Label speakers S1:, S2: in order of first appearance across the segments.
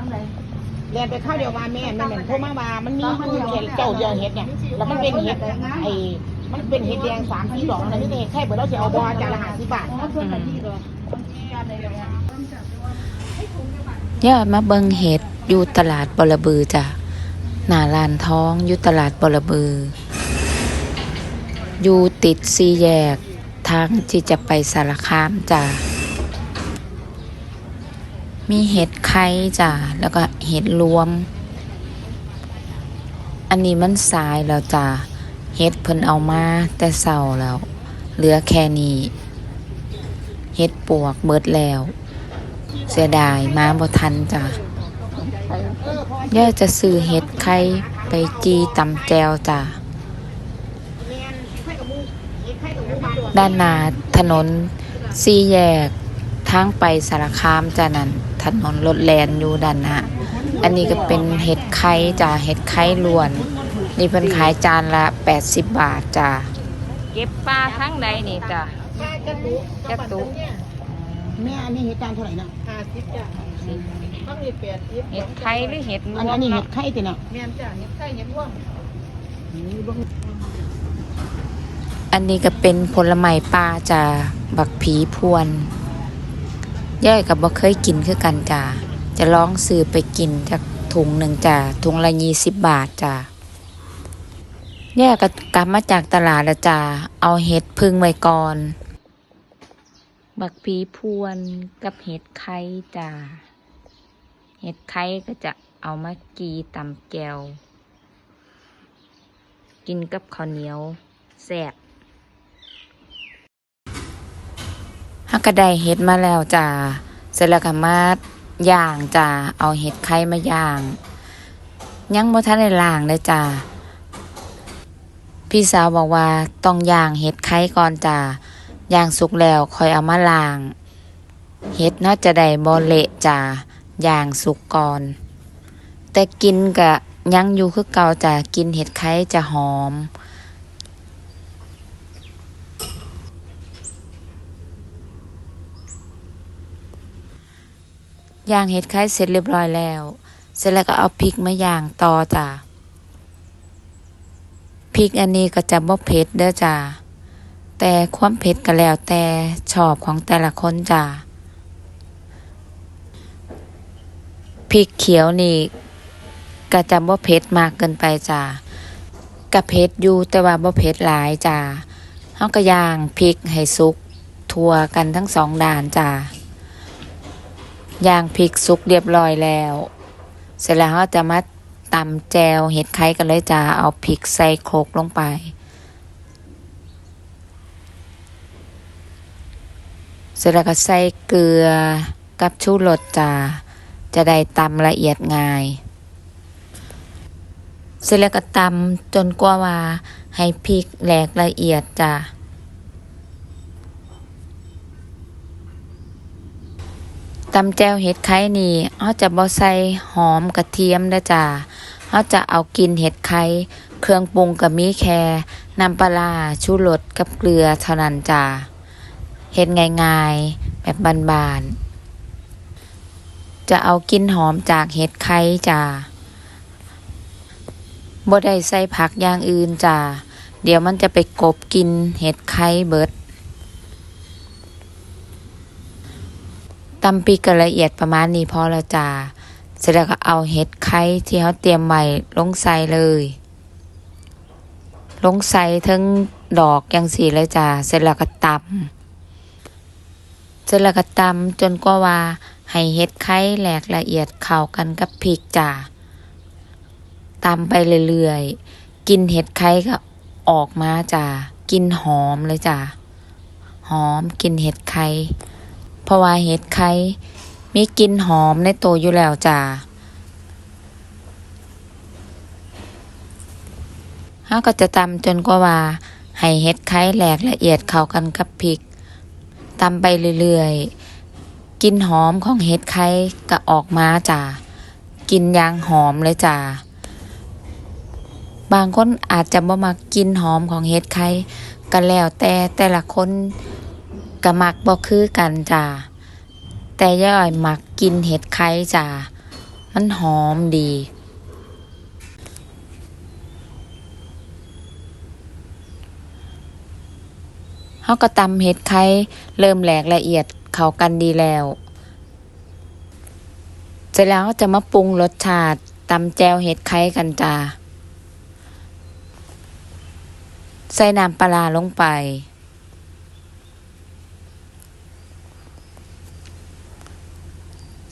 S1: ทั้งไหน
S2: เรียนไปข้าวเดียวมาแม่แม่เหม็นโทรมาว่ามันมีมันเห็ดเจ้าเดียวเห็ดเนี่ยแล้วมันเป็นเห็ดไอ้มันเป็นเห็ดแดงสามสี่ดอกอะไรนี่เห็ดแค่เบิดเราจะเอาบอจานละห้าสิบบาท
S1: อ๋อส่วนไหนที่เหรอการในระยะ
S3: ย่ามาเบิงเห็ดอยู่ตลาดบรบือจ้ะหน้าลานท้องอยู่ตลาดบรบือ อยู่ติดซีแยกทางที่จะไปสารคามจ้ะ มีเห็ดไข่จ้ะแล้วก็เห็ดรวม อันนี้มันสายแล้วจ้ะเห็ดเพิ่นเอามาแต่เศร้าแล้ว เหลือแค่นี้เห็ดปวกเบิดแล้ว เสียดายมาบ่ทันจ้ะย่าจะซื้อเห็ดไข่ไปจีตำแจวจ้ะด้านหน้าถนนสี่แยกทางไปสารคามจ้ะนั่น ถนนรถแลนอยู่ด้านหน้าอันนี้ก็เป็นเห็ดไข่จ้ะเห็ดไข่ล้วน นี่เพิ่นขายจานละ 80 บาทจ้ะเก็บปลาทั้งใดนี่จ้ะ
S2: จะตุ
S3: จะตุ
S2: แม่อันนี้เห็ดจานเท่าไหร่นะ
S1: ห้าสิบจ้ะต้องมีแปดสิบ
S3: เห็ดไข่หรือเห็ดร
S2: อัน
S3: ว
S2: อั
S3: ม
S2: นนี้เห็
S3: เนาะ
S2: ดไข่ติเนาะ
S1: แม่นจ้ะเห็ดไข่เห็ดร่วง
S3: อันนี้ก็เป็นผลไม้ปลาจ้ะบักผีพวน ย่อยกับบ่เคยกินคือกันจ้ะจะลองซื้อไปกินจากถุงหนึ่งจ้ะถุงละยี่สิบบาทจ้ะย่อยก็กลับมาจากตลาดล้วจ้ะเอาเห็ดพึ่งไว้ก่อน บักผีพวนกับเห็ดไข่จ้ะเห็ดไข่ก็จะเอามากีตำแก้วกินกับข้าวเหนียวแซ่บ ฮักกระไดเห็ดมาแล้วจ้าเสร็จแล้วก็มาย่างจ้าเอาเห็ดไข่มาย่าง ยังบ่ทันได้ล้างเลยจ้าพี่สาวบอกว่าต้องย่างเห็ดไข่ก่อนจ้าย่างสุกแล้วค่อยเอามาล้าง เห็ดน่าจะได้บ่เละจ้าย่างสุกก่อน แต่กินกะยังอยู่คือเก่าจ้ากินเห็ดไข่จะหอม ย่างเห็ดไข่เสร็จเรียบร้อยแล้ว เสร็จแล้วก็เอาพริกมาย่างต่อจ้ะพริกอันนี้ก็จะบ่เผ็ดเด้อจ้ะแต่ความเผ็ดก็แล้วแต่ชอบของแต่ละคนจ้ะพริกเขียวนี่ก็จะบ่เผ็ดมากเกินไปจ้ะกะเผ็ดอยู่แต่ว่าบ่เผ็ดหลายจ้ะเฮาก็ย่างพริกให้สุกทั่วกันทั้งสองด้านจ้ะ ย่างพริกสุกเรียบร้อยแล้ว เสร็จแล้วเราจะมาตำแจวเห็ดไข่กันเลยจ้าเอาพริกใส่โครกลงไป เสร็จแล้วก็ใส่เกลือกับชูรสจ้าจะได้ตำละเอียดง่าย เสร็จแล้วก็ตำจนกว่าว่าให้พริกแหลกละเอียดจ้า ตำแจวเห็ดไข่นี่เขาจะบ่ใส่หอมกระเทียมนะจ้าเขาจะเอากินเห็ดไข่เครื่องปรุงกับมีแค่น้ำปลาร้าชูรสกับเกลือเท่านั้นจ้าเห็ดง่ายๆ แบบบานๆ จะเอากินหอมจากเห็ดไข่จ้าบ่ได้ใส่ผักอย่างอื่นจ้าเดี๋ยวมันจะไปกบกินเห็ดไข่เบิด ตำพริกละเอียดประมาณนี้พอและจ้าเสร็จแล้วก็เอาเห็ดไข่ที่เขาเตรียมไว้ลงใส่เลย ลงใส่ทั้งดอกยังสีเลยจ้าเสร็จแล้วก็ตำเสร็จแล้วก็ตำจนกว่าว่าให้เห็ดไข่แหลกละเอียดเข้ากันกับพริกจ้าตำไปเรื่อยๆ กินเห็ดไข่ก็ออกมาจ้ากินหอมเลยจ้าหอมกินเห็ดไข่ ราะว่าเห็ดไข่มีกลิ่นหอมในตัวอยู่แล้วจ้าเฮาก็จะตำจนกว่าว่าให้เห็ดไข่แหลกละเอียดเข้ากันกับพริกตำไปเรื่อยๆกลิ่นหอมของเห็ดไข่ก็ออกมาจ้ากินยางหอมเลยจ้าบางคนอาจจะบ่มักกลินหอมของเห็ดไข่ก็แล้วแต่แต่ละคน ก็มักบ่คือกันจ้าแต่ย่าอ้อยมักกินเห็ดไข่จ้ามันหอมดีเฮาก็ตำเห็ดไข่เริ่มแหลกละเอียดเข้ากันดีแล้วเสร็จแล้วจะมาปรุงรสชาติตำแจวเห็ดไข่กันจ้าใส่น้ำปลาลงไป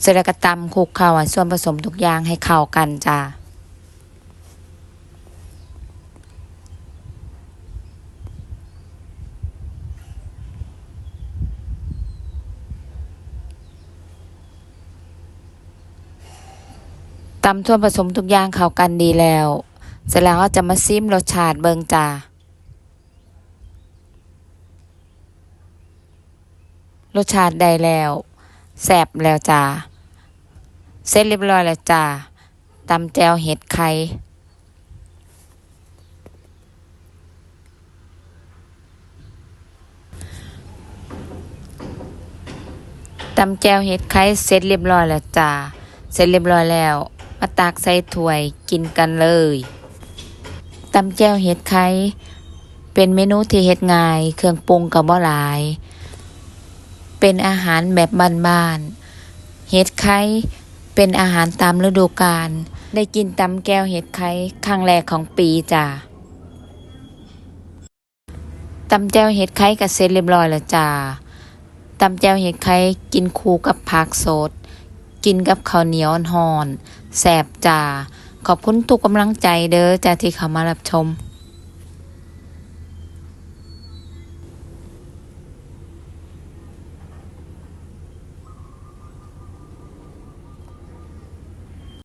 S3: เสร็จแล้วก็ตำคลุกเข้าส่วนผสมทุกอย่างให้เข้ากันจ้าตำส่วนผสมทุกอย่างเข้ากันดีแล้ว เสร็จแล้วก็จะมาซิมรสชาติเบิงจ้ารสชาติได้แล้วแซ่บแล้วจ้า เสร็จเรียบร้อยแล้วจ้าตำแจวเห็ดไข่ตำแจวเห็ดไข่เสร็จเรียบร้อยแล้วจ้าเสร็จเรียบร้อยแล้ว มาตักใส่ถ้วยกินกันเลยตำแจวเห็ดไข่เป็นเมนูที่เฮ็ดง่าย เครื่องปรุงก็บ่หลาย เป็นอาหารแบบบ้านๆเห็ดไข่ เป็นอาหารตามฤดูกาล ได้กินตำแก้วเห็ดไข่ครั้งแรกของปีจ้ะตำแจ่วเห็ดไข่ก็เสร็จเรียบร้อยแล้วจ้าตำแจ่วเห็ดไข่กินคู่กับผักสด กินกับข้าวเหนียวห่อนแสบจ้าขอบคุณทุกกำลังใจเด้อจ้าที่เข้ามารับชม